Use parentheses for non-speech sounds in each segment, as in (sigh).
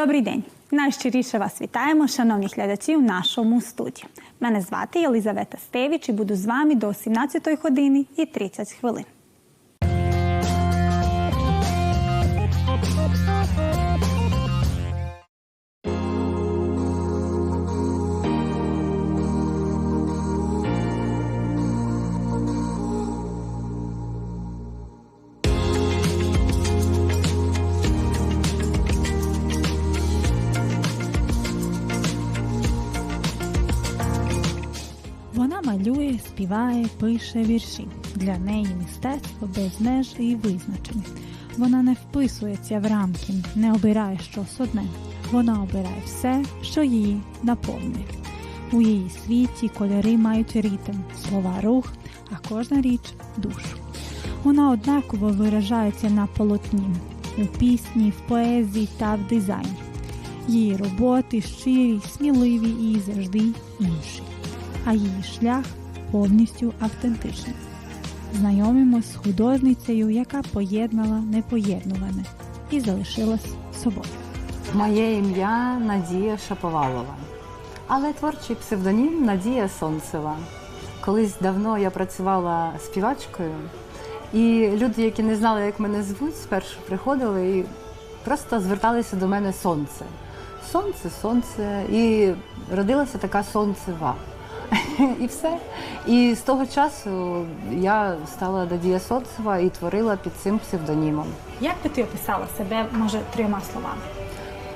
Добрий день. Найщиріше вас вітаємо, шановні глядачі, в нашому студії. Мене звати Єлизавета Стевіч і буду з вами до 17 години і 30 хвилин. Співає, пише вірші. Для неї мистецтво без меж і визначень. Вона не вписується в рамки, не обирає щось одне. Вона обирає все, що її наповнює. У її світі кольори мають ритм, слова рух, а кожна річ душу. Вона однаково виражається на полотні, у пісні, в поезії та в дизайні. Її роботи щирі, сміливі і завжди інші а її шлях повністю автентичний. Знайомимось з художницею, яка поєднала непоєднуване і залишилась собою. Моє ім'я Надія Шаповалова, але творчий псевдонім Надія Сонцева. Колись давно я працювала співачкою, і люди, які не знали, як мене звуть, спершу приходили і просто зверталися до мене сонце. Сонце, сонце. І родилася така сонцева. (laughs) І все. І з того часу я стала Надія Сонцева і творила під цим псевдонімом. Як би ти описала себе, може, трьома словами?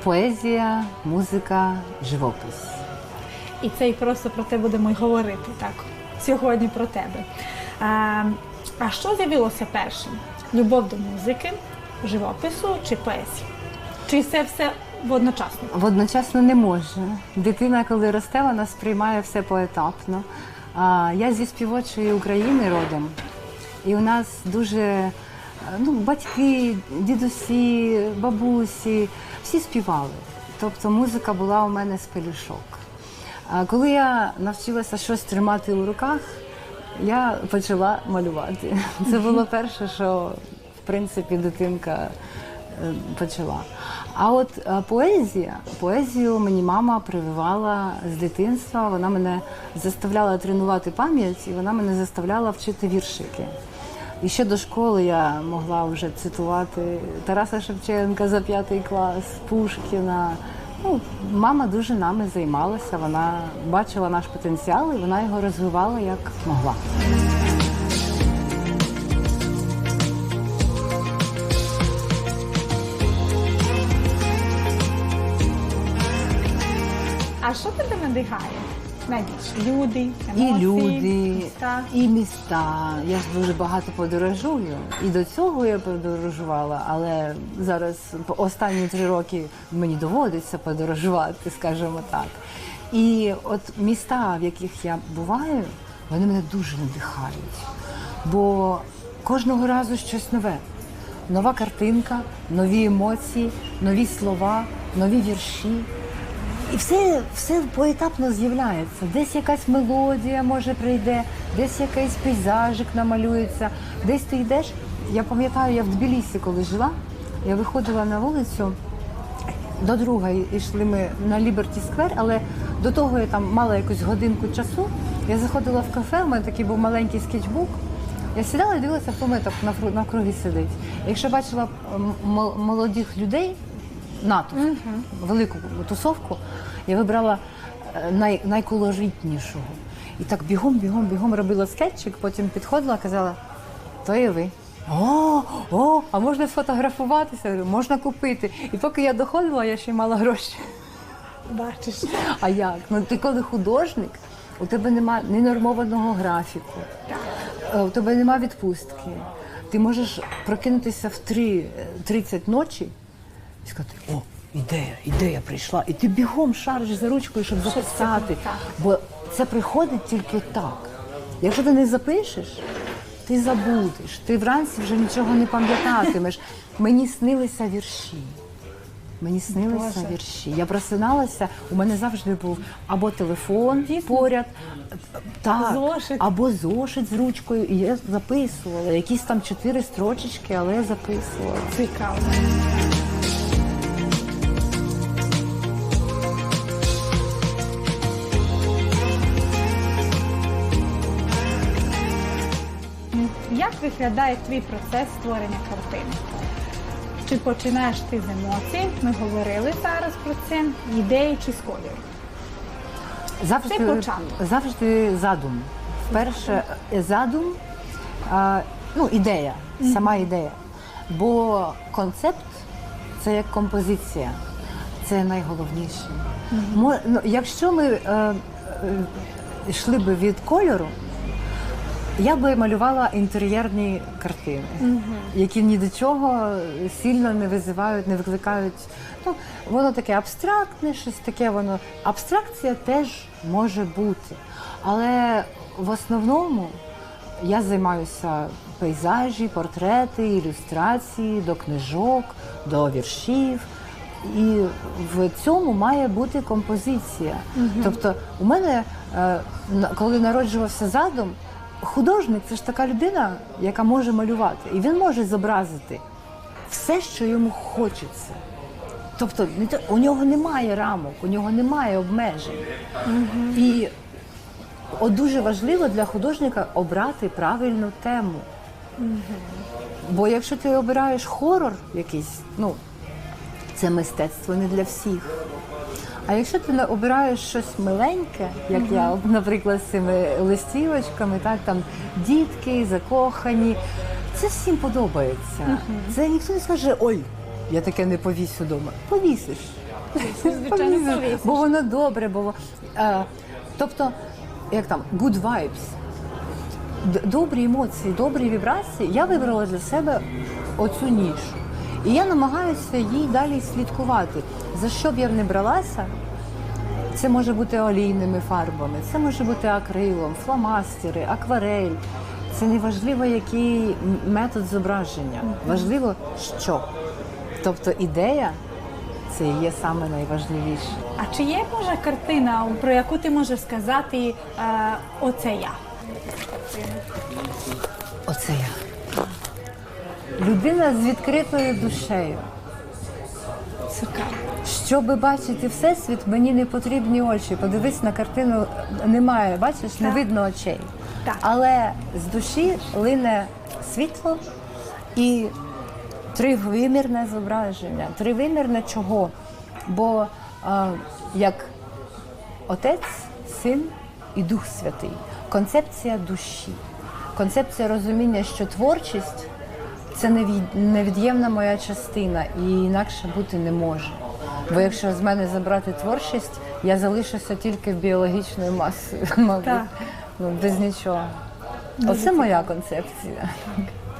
Поезія, музика, живопис. І це і просто про те будемо й говорити так сьогодні про тебе. А, а що з'явилося першим? Любов до музики, живопису чи поезії? Чи це все водночасно? Водночасно не може. Дитина, коли росте, вона сприймає все поетапно. А я зі співочої України родом, і у нас дуже ну, батьки, дідусі, бабусі, всі співали. Тобто музика була у мене з пелюшок. А коли я навчилася щось тримати у руках, я почала малювати. Це було перше, що в принципі дитинка е, почала. А от е, поезія, поезію мені мама прививала з дитинства. Вона мене заставляла тренувати пам'ять, і вона мене заставляла вчити віршики. І ще до школи я могла вже цитувати Тараса Шевченка за п'ятий клас, Пушкіна. Ну, мама дуже нами займалася. Вона бачила наш потенціал і вона його розвивала як могла. А що тебе надихає? Найбільше люди, І люди, міста? і міста. Я ж дуже багато подорожую. І до цього я подорожувала, але зараз останні три роки мені доводиться подорожувати, скажімо так. І от міста, в яких я буваю, вони мене дуже надихають. Бо кожного разу щось нове. Нова картинка, нові емоції, нові слова, нові вірші. І все, все поетапно з'являється. Десь якась мелодія може прийде, десь якийсь пейзажик намалюється, десь ти йдеш. Я пам'ятаю, я в Тбілісі, коли жила, я виходила на вулицю. До друга йшли ми на Ліберті Сквер, але до того я там мала якусь годинку часу. Я заходила в кафе, у мене такий був маленький скетчбук. Я сідала і дивилася, хто мене так навкру- навкруги сидить. Якщо бачила молодих людей, натовп, велику тусовку, я вибрала е, най, найколоритнішого. І так бігом, бігом, бігом робила скетчик, потім підходила, казала, то і ви. О, о, а можна сфотографуватися? Можна купити. І поки я доходила, я ще й мала гроші. Бачиш. А як? Ну ти коли художник, у тебе немає ненормованого графіку, е, у тебе немає відпустки. Ти можеш прокинутися в 3.30 ночі і сказати, о, ідея, ідея прийшла. І ти бігом шариш за ручкою, щоб записати. Бо це приходить тільки так. Якщо ти не запишеш, ти забудеш. Ти вранці вже нічого не пам'ятатимеш. (laughs) Мені снилися вірші. Мені снилися Боже. вірші. Я просиналася, у мене завжди був або телефон поряд, так, Зошит. або зошит з ручкою. І я записувала. Якісь там чотири строчечки, але я записувала. Цікаво. Виглядає твій процес створення картини? Чи починаєш ти з емоцій? Ми говорили зараз про це, ідеї чи з кольору? Завжди, Це початок. завжди задум. Перше задум, а, ну, ідея, сама ідея. Бо концепт це як композиція, це найголовніше. Мо- ну, якщо ми е, е, йшли би від кольору, я би малювала інтер'єрні картини, які ні до чого сильно не визивають, не викликають. Ну, воно таке абстрактне, щось таке воно. Абстракція теж може бути. Але в основному я займаюся пейзажі, портрети, ілюстрації, до книжок, до віршів. І в цьому має бути композиція. Тобто, у мене, е, на- коли народжувався задум, художник це ж така людина, яка може малювати. І він може зобразити все, що йому хочеться. Тобто у нього немає рамок, у нього немає обмежень. І от дуже важливо для художника обрати правильну тему. Бо якщо ти обираєш хорор якийсь, ну це мистецтво не для всіх. А якщо ти обираєш щось миленьке, як я, наприклад, з цими листівочками, так там дітки, закохані, це всім подобається. Це ніхто не скаже, ой, я таке не повісю вдома. Повісиш. Звичайно, (laughs) Повісиш. Бо воно добре було. Е, тобто, як там, good vibes. Добрі емоції, добрі вібрації. Я вибрала для себе оцю нішу. І я намагаюся їй далі слідкувати. За що б я не бралася, це може бути олійними фарбами, це може бути акрилом, фломастери, акварель. Це не важливо, який метод зображення. Важливо, що. Тобто ідея це є саме найважливіше. А чи є може картина, про яку ти можеш сказати е, оце я? Оце я. Людина з відкритою душею. Цікаво. Щоб бачити всесвіт, мені не потрібні очі. Подивись на картину, немає, бачиш, не Так. видно очей. Так. Але з душі лине світло і тривимірне зображення. Тривимірне чого? Бо а, як Отець, Син і Дух Святий. Концепція душі, концепція розуміння, що творчість це невід- невід'ємна моя частина і інакше бути не може. Бо якщо з мене забрати творчість, я залишуся тільки біологічною масою, (laughs) мабуть. Так. Ну, без нічого. Оце моя концепція.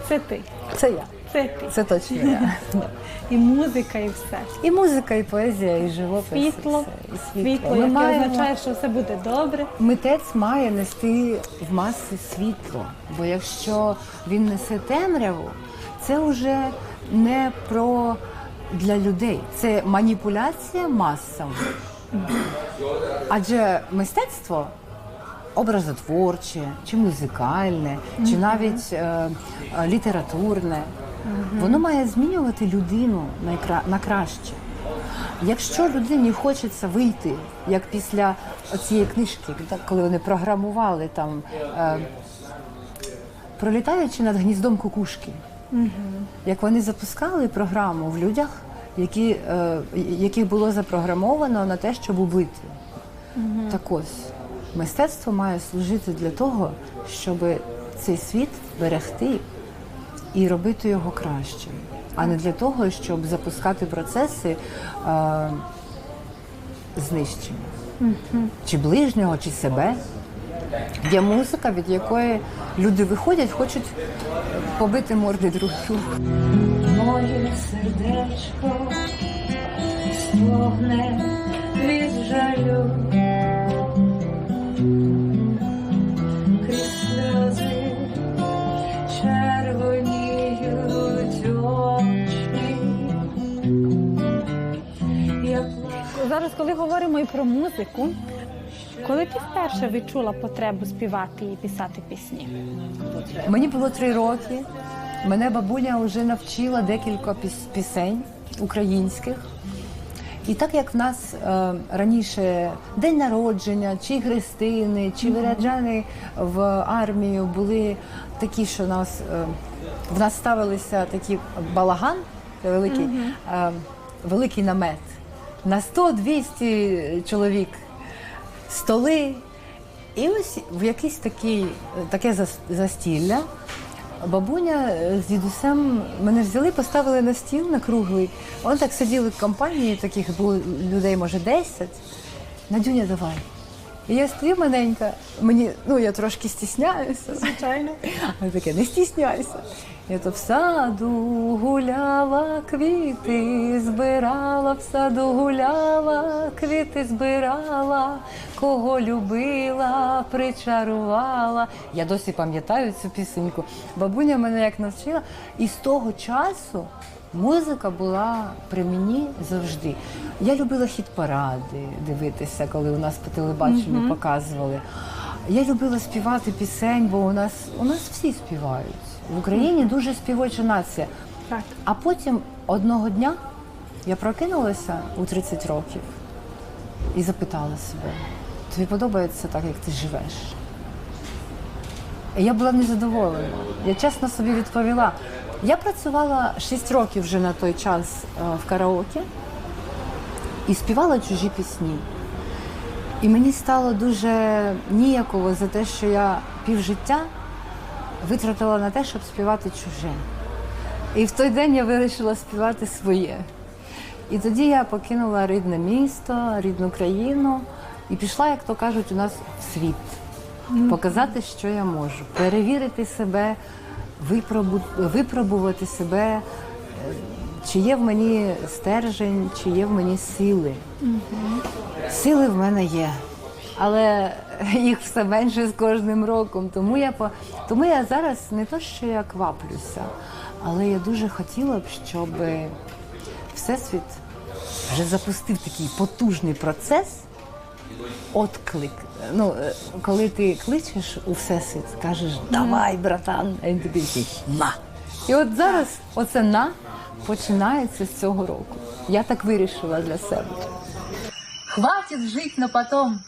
Це ти. Це я. Це ти. Це точно я. (laughs) І музика, і все. І музика, і поезія, і живопис. і Світло, все, і світло, Ми яке маємо- означає, що все буде добре. Митець має нести в маси світло, бо якщо він несе темряву, це вже не про для людей, це маніпуляція масами. Адже мистецтво образотворче, чи музикальне, чи навіть е, е, літературне, воно має змінювати людину на краще. Якщо людині хочеться вийти, як після цієї книжки, коли вони програмували там, е, пролітаючи над гніздом кукушки, як вони запускали програму в людях, які, е, яких було запрограмовано на те, щоб убити. Так ось, мистецтво має служити для того, щоб цей світ берегти і робити його кращим, а не для того, щоб запускати процеси е, знищення чи ближнього, чи себе. Є музика, від якої люди виходять, хочуть побити морди друг другу. Моє сердечко стогне від жалю, крізь сльози червоніють очі. Я. Зараз, коли говоримо і про музику, коли ти вперше відчула потребу співати і писати пісні? Мені було три роки. Мене бабуня вже навчила декілька піс- пісень українських. І так як в нас е, раніше день народження, чи хрестини, чи виряджани в армію були такі, що нас е, в нас ставилися такі балаган, великий, е, великий намет на 100-200 чоловік, столи. І ось в якийсь такий, таке застілля бабуня з дідусем мене взяли, поставили на стіл на круглий. Вони так сиділи в компанії, таких було людей, може, 10. Надюня, давай. І я стою маленька, мені, ну я трошки стісняюся. Звичайно. Таке, не стісняйся. Я то в саду гуляла, квіти збирала, в саду гуляла, квіти збирала, кого любила, причарувала. Я досі пам'ятаю цю пісеньку. Бабуня мене як навчила, і з того часу музика була при мені завжди. Я любила хіт-паради дивитися, коли у нас по телебаченню показували. Я любила співати пісень, бо у нас у нас всі співають. В Україні дуже співоча нація. Так. А потім одного дня я прокинулася у 30 років і запитала себе: тобі подобається так, як ти живеш? І я була незадоволена. Я чесно собі відповіла. Я працювала 6 років вже на той час е, в караоке і співала чужі пісні. І мені стало дуже ніяково за те, що я півжиття витратила на те, щоб співати чуже. І в той день я вирішила співати своє. І тоді я покинула рідне місто, рідну країну і пішла, як то кажуть, у нас в світ. Показати, що я можу, перевірити себе, випробу- випробувати себе, е, чи є в мені стержень, чи є в мені сили. Сили в мене є, але їх все менше з кожним роком. Тому я по тому я зараз не то, що я кваплюся, але я дуже хотіла б, щоб всесвіт вже запустив такий потужний процес. Отклик. Ну, е, коли ти кличеш у всесвіт, кажеш давай, братан, а він тобі такий на. І от зараз оце на починається з цього року. Я так вирішила для себе. Хватит жить на потом,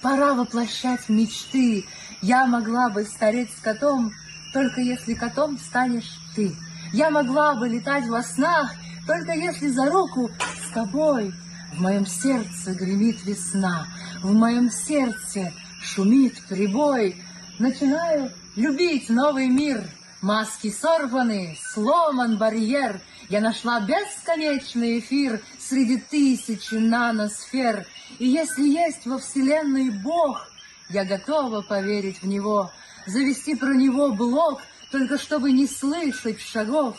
пора воплощать мечты. Я могла бы стареть с котом, только если котом станешь ты. Я могла бы летать во снах, только если за руку с тобой. В моем сердце гремит весна, в моем сердце шумит прибой. Начинаю любить новый мир. Маски сорваны, сломан барьер. Я нашла бесконечный эфир среди тысячи наносфер. И если есть во Вселенной Бог, я готова поверить в Него, завести про Него блог, только чтобы не слышать шагов.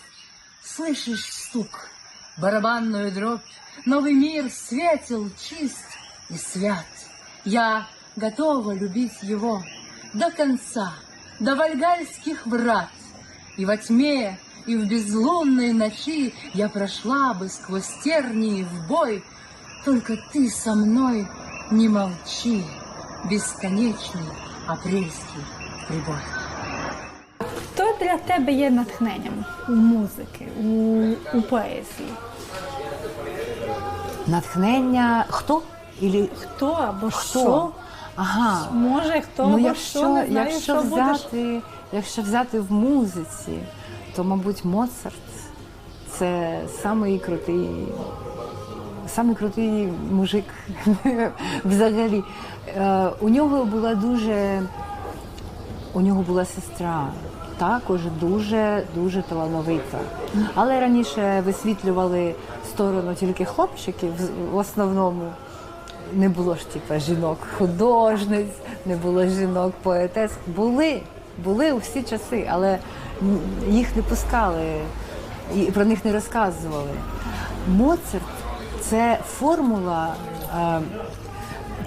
Слышишь стук, барабанную дробь, новый мир светел, чист и свят. Я готова любить его до конца, до вальгальских врат. И во тьме, и в безлунной ночи я прошла бы сквозь тернии в бой. Только ты со мной не молчи, бесконечный апрельский прибой. Хто для тебе є натхненням у музики, у, у поезії? Натхнення хто? Ілі Хто або хто? що? Ага. Може, хто ну, або якщо, що, не знаю, якщо, що будеш. взяти, якщо взяти в музиці, то, мабуть, Моцарт це самий крутий, самий крутий мужик (laughs) взагалі. Е, у нього була дуже, у нього була сестра. Також дуже дуже талановита. Але раніше висвітлювали сторону тільки хлопчиків в основному не було ж типа жінок художниць, не було жінок поетес. Були, були у всі часи, але їх не пускали і про них не розказували. Моцарт це формула. е,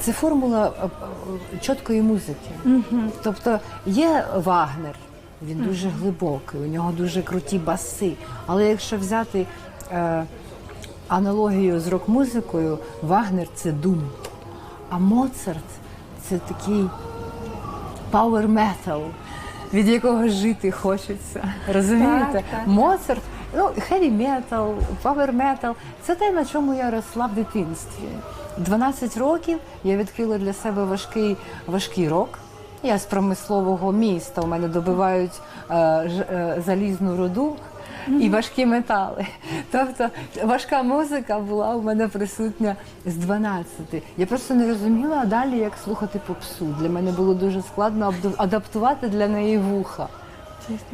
Це формула е, чіткої музики. Тобто є Вагнер, він дуже глибокий, у нього дуже круті баси. Але якщо взяти е, аналогію з рок-музикою, Вагнер це дум. А Моцарт це такий power metal, від якого жити хочеться. Розумієте? Так, так. Моцарт Ну, хеві метал, павер метал це те, на чому я росла в дитинстві. 12 років я відкрила для себе важкий, важкий рок. Я з промислового міста. У мене добивають е, ж- е, залізну руду і важкі метали. Тобто важка музика була у мене присутня з 12. Я просто не розуміла далі, як слухати попсу. Для мене було дуже складно адаптувати для неї вуха.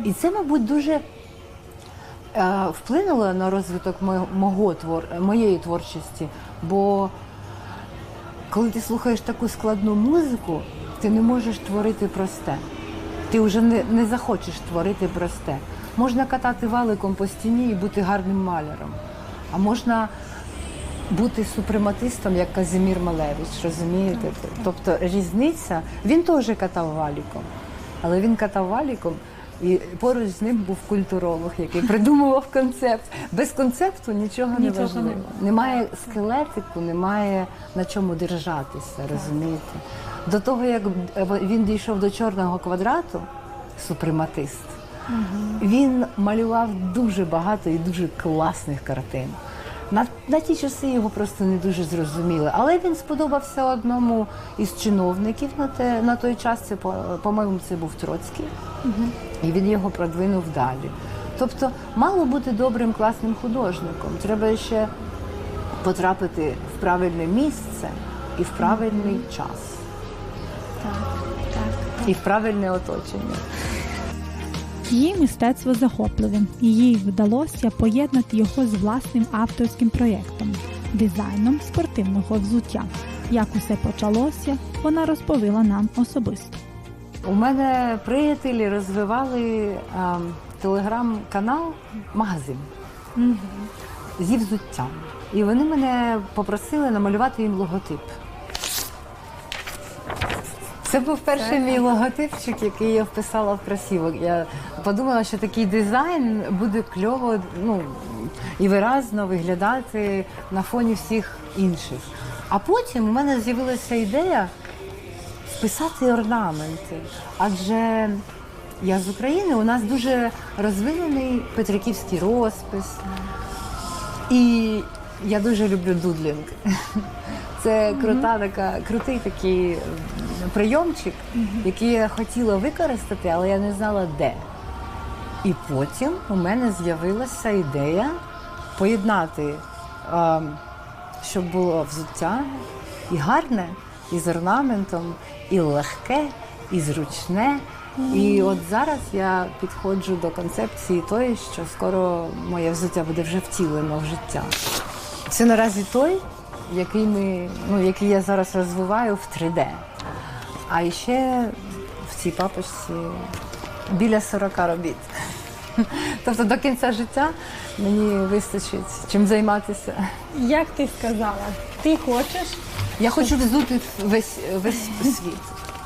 І це, мабуть, дуже вплинуло на розвиток мого твор, моєї творчості. Бо коли ти слухаєш таку складну музику, ти не можеш творити просте. Ти вже не, не захочеш творити просте. Можна катати валиком по стіні і бути гарним маляром, а можна бути супрематистом, як Казимір Малевич, розумієте? Тобто різниця, він теж катав валіком, але він катав валіком, і поруч з ним був культуролог, який придумував концепт. Без концепту нічого, не важливо. немає. Немає скелетику, немає на чому держатися, розумієте? До того, як він дійшов до чорного квадрату, супрематист, він малював дуже багато і дуже класних картин. На, на ті часи його просто не дуже зрозуміли. Але він сподобався одному із чиновників на, те, на той час. Це, по- по-моєму, це був Троцький. І він його продвинув далі. Тобто, мало бути добрим класним художником. Треба ще потрапити в правильне місце і в правильний час, Так і в правильне оточення. Її мистецтво захопливе, і їй вдалося поєднати його з власним авторським проєктом дизайном спортивного взуття. Як усе почалося, вона розповіла нам особисто. У мене приятелі розвивали телеграм-канал магазин зі взуттям. І вони мене попросили намалювати їм логотип. Це був перший мій логотипчик, який я вписала в красівок. Я подумала, що такий дизайн буде кльово ну, і виразно виглядати на фоні всіх інших. А потім у мене з'явилася ідея вписати орнаменти. Адже я з України, у нас дуже розвинений петриківський розпис. І я дуже люблю дудлінг. Це крута така, крутий такий прийомчик, який я хотіла використати, але я не знала де. І потім у мене з'явилася ідея поєднати, щоб було взуття і гарне, і з орнаментом, і легке, і зручне. І от зараз я підходжу до концепції тої, що скоро моє взуття буде вже втілено в життя. Це наразі той, який, ми, ну, який я зараз розвиваю в 3D. А ще в цій папочці біля 40 робіт. (laughs) Тобто до кінця життя мені вистачить чим займатися. Як ти сказала, ти хочеш, Я хочу взути весь, весь світ.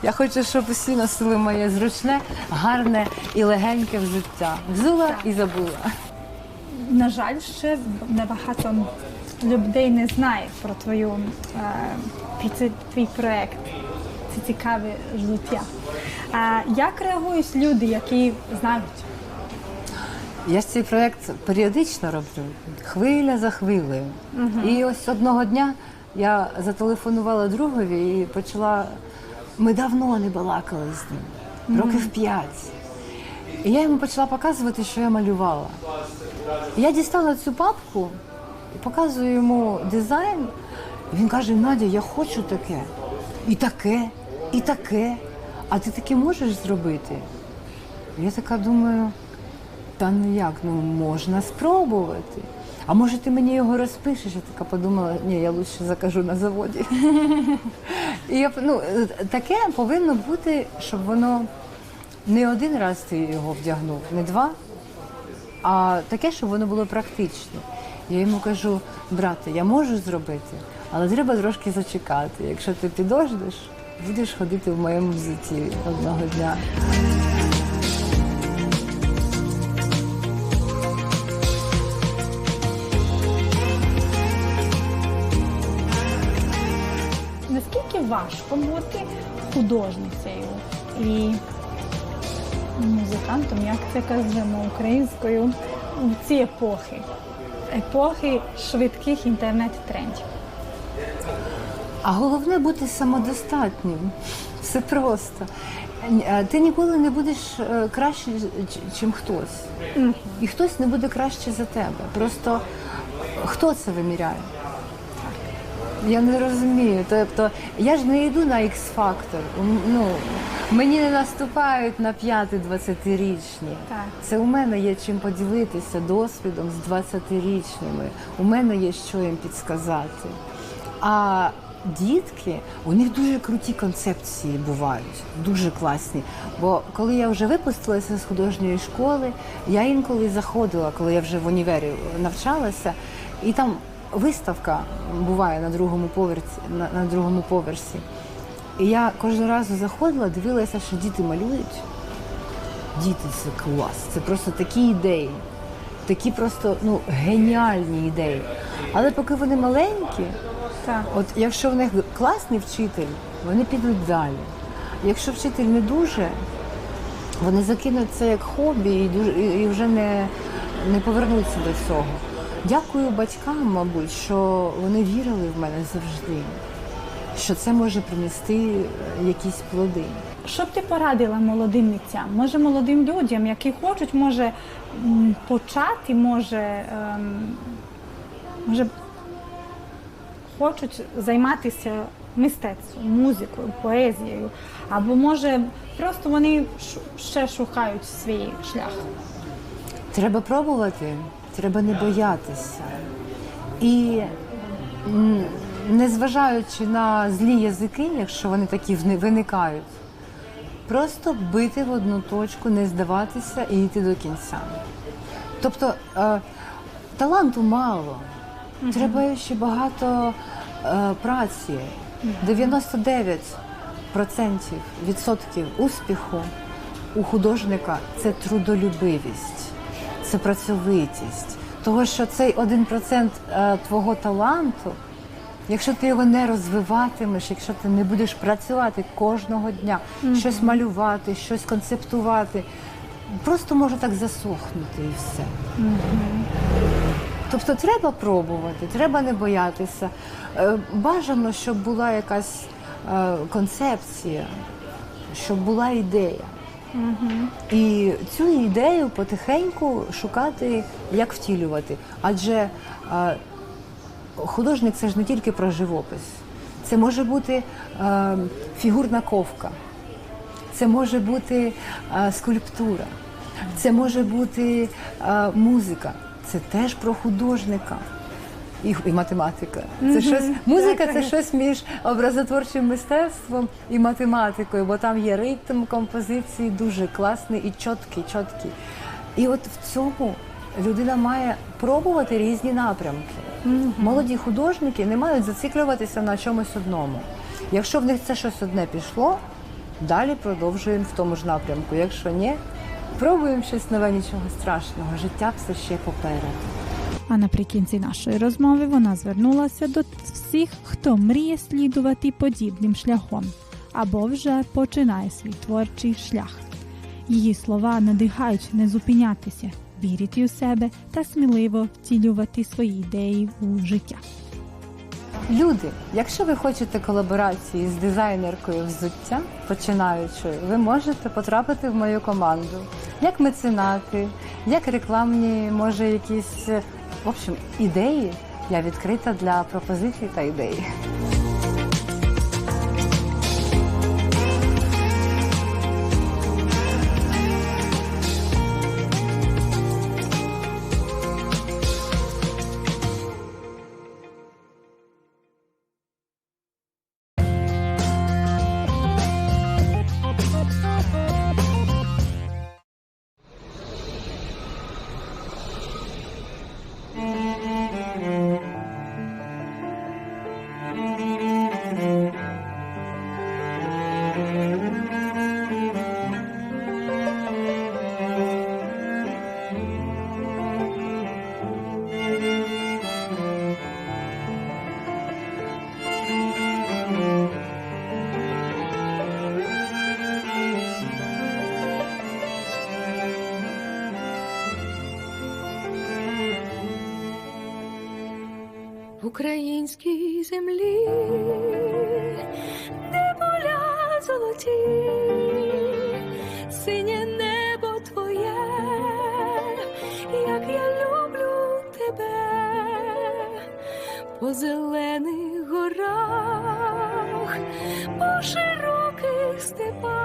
Я хочу, щоб усі носили моє зручне, гарне і легеньке взуття. Взула і забула. на жаль, ще небагато людей не знає про твою е, про цей твій проект. Це цікаве життя. А як реагують люди, які знають? Я ж цей проєкт періодично роблю, хвиля за хвилею. І ось одного дня я зателефонувала другові і почала. Ми давно не балакали з ним, років п'ять. І я йому почала показувати, що я малювала. І я дістала цю папку показую йому дизайн. Він каже: Надя, я хочу таке, і таке, і таке. А ти таке можеш зробити? Я така думаю, та ну як, ну можна спробувати. А може ти мені його розпишеш? Я така подумала, ні, я лучше закажу на заводі. І я, ну, таке повинно бути, щоб воно не один раз ти його вдягнув, не два, а таке, щоб воно було практичне. Я йому кажу, брате, я можу зробити, але треба трошки зачекати. Якщо ти підождеш, будеш ходити в моєму взутті одного дня. Наскільки важко бути художницею і музикантом, як це кажемо українською, в ці епохи, епохи швидких інтернет-трендів? А головне бути самодостатнім. Все просто. Е, Ти ніколи не будеш е, краще, ніж хтось. І хтось не буде краще за тебе. Просто хто це виміряє? Я не розумію. Тобто я ж не йду на X-фактор. Ну, мені не наступають на п'яти 20-річні. Так. Це у мене є чим поділитися досвідом з 20-річними. У мене є що їм підсказати. А дітки, у них дуже круті концепції бувають, дуже класні. Бо коли я вже випустилася з художньої школи, я інколи заходила, коли я вже в універі навчалася, і там виставка буває на другому поверсі, на, на другому поверсі. І я кожен раз заходила, дивилася, що діти малюють. Діти це клас. Це просто такі ідеї, такі просто ну, геніальні ідеї. Але поки вони маленькі, Так. от якщо в них класний вчитель, вони підуть далі. Якщо вчитель не дуже, вони закинуть це як хобі і, дуже, і і вже не, не повернуться до цього. Дякую батькам, мабуть, що вони вірили в мене завжди, що це може принести е, якісь плоди. Що б ти порадила молодим митцям? Може, молодим людям, які хочуть, може почати, може, ем, може хочуть займатися мистецтвом, музикою, поезією, або може просто вони ще шукають свій шлях. Треба пробувати, треба не боятися. І незважаючи на злі язики, якщо вони такі виникають, просто бити в одну точку, не здаватися і йти до кінця. Тобто е, таланту мало, треба ще багато е, праці. 99% відсотків успіху у художника це трудолюбивість, це працьовитість. Того, що цей 1% е, твого таланту, якщо ти його не розвиватимеш, якщо ти не будеш працювати кожного дня, щось малювати, щось концептувати, просто може так засохнути і все. Тобто треба пробувати, треба не боятися. Е, Бажано, щоб була якась е, концепція, щоб була ідея. І цю ідею потихеньку шукати, як втілювати. Адже е, художник це ж не тільки про живопис. Це може бути е, фігурна ковка, це може бути е, скульптура, це може бути е, музика. Це теж про художника. І, і математика. Це щось, музика це щось між образотворчим мистецтвом і математикою, бо там є ритм композиції дуже класний і чіткий, чіткий. І от в цьому людина має пробувати різні напрямки. Молоді художники не мають зациклюватися на чомусь одному. Якщо в них це щось одне пішло, далі продовжуємо в тому ж напрямку. Якщо ні, пробуємо щось нове, нічого страшного. Життя все ще попереду. А наприкінці нашої розмови вона звернулася до всіх, хто мріє слідувати подібним шляхом або вже починає свій творчий шлях. Її слова надихають не зупинятися, вірити у себе та сміливо втілювати свої ідеї у життя. Люди, якщо ви хочете колаборації з дизайнеркою взуття, починаючою, ви можете потрапити в мою команду. Як меценати, як рекламні, може, якісь в общем, ідеї. Я відкрита для пропозицій та ідей. українській землі, де поля золоті, синє небо твоє, як я люблю тебе, по зелених горах, по широких степах.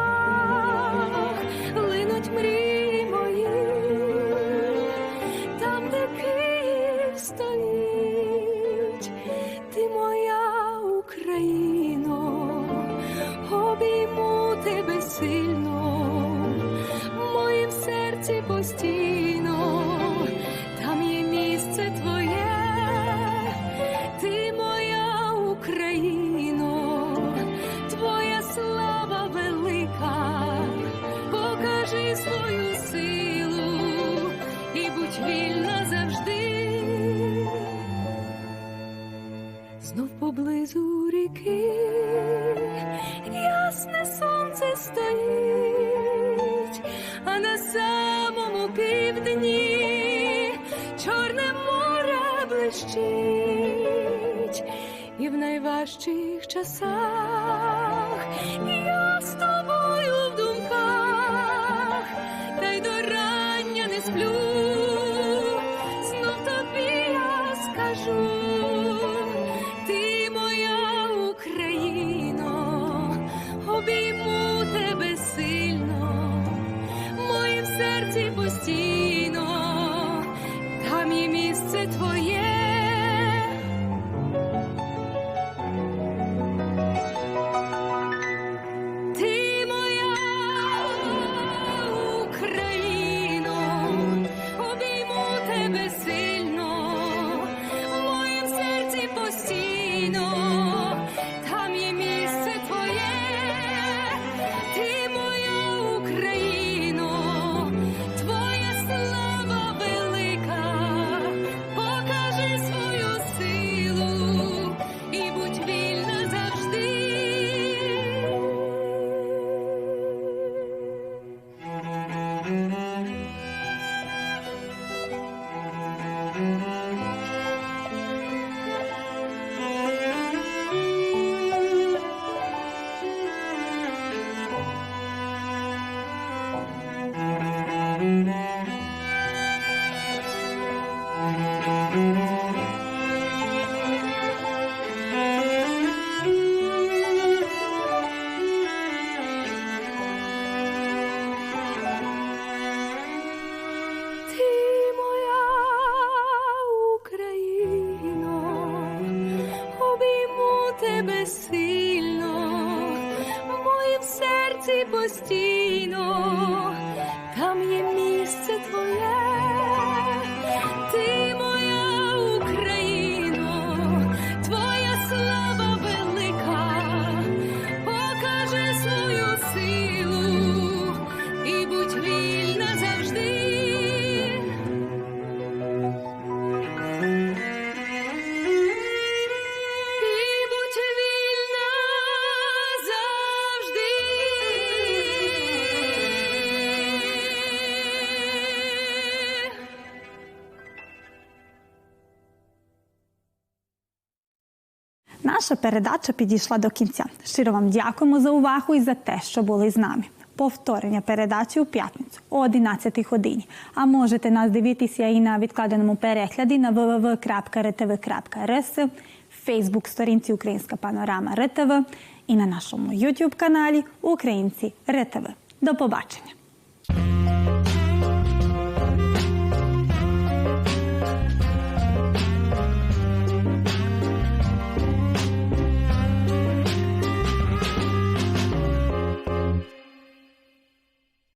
Наша передача підійшла до кінця. Щиро вам дякуємо за увагу і за те, що були з нами. Повторення передачі у п'ятницю о 11 годині. А можете нас дивитися і на відкладеному перегляді на www.rtv.rs, Фейсбук-сторінці Українська Панорама РТВ і на нашому YouTube каналі Українці РТВ. До побачення!